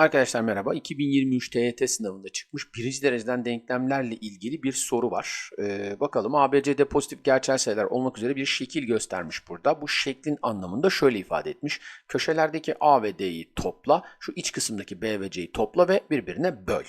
Arkadaşlar merhaba. 2023 TYT sınavında çıkmış birinci dereceden denklemlerle ilgili bir soru var. Ee, bakalım ABC'de pozitif gerçel sayılar olmak üzere bir şekil göstermiş burada. Bu şeklin anlamında şöyle ifade etmiş. Köşelerdeki A ve D'yi topla, şu iç kısımdaki B ve C'yi topla ve birbirine böl.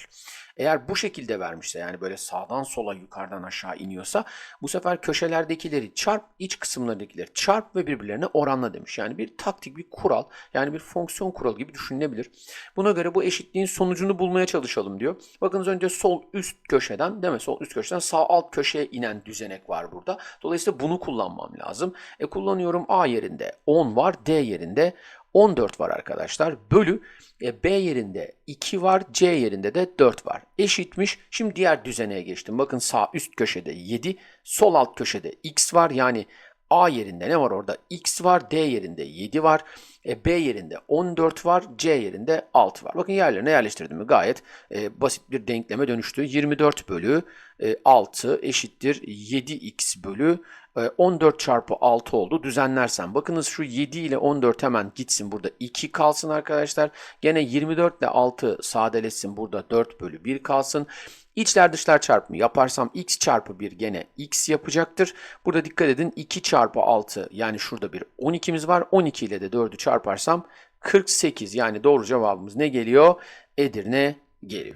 Eğer bu şekilde vermişse yani böyle sağdan sola yukarıdan aşağı iniyorsa bu sefer köşelerdekileri çarp, iç kısımlardakileri çarp ve birbirlerine oranla demiş. Yani bir taktik, bir kural yani bir fonksiyon kuralı gibi düşünülebilir. Buna göre bu eşitliğin sonucunu bulmaya çalışalım diyor. Bakınız önce sol üst köşeden değil mi? Sol üst köşeden sağ alt köşeye inen düzenek var burada. Dolayısıyla bunu kullanmam lazım. E kullanıyorum A yerinde 10 var, D yerinde 14 var arkadaşlar. Bölü e, B yerinde 2 var, C yerinde de 4 var. Eşitmiş. Şimdi diğer düzeneye geçtim. Bakın sağ üst köşede 7, sol alt köşede x var. Yani A yerinde ne var orada? X var, D yerinde 7 var, e, B yerinde 14 var, C yerinde 6 var. Bakın yerlerine yerleştirdim mi gayet e, basit bir denkleme dönüştü. 24 bölü e, 6 eşittir 7x bölü 14 çarpı 6 oldu. Düzenlersem bakınız şu 7 ile 14 hemen gitsin burada 2 kalsın arkadaşlar. Gene 24 ile 6 sadeleşsin burada 4 bölü 1 kalsın. İçler dışlar çarpımı yaparsam x çarpı 1 gene x yapacaktır. Burada dikkat edin 2 çarpı 6 yani şurada bir 12'miz var. 12 ile de 4'ü çarparsam 48 yani doğru cevabımız ne geliyor? Edirne geliyor.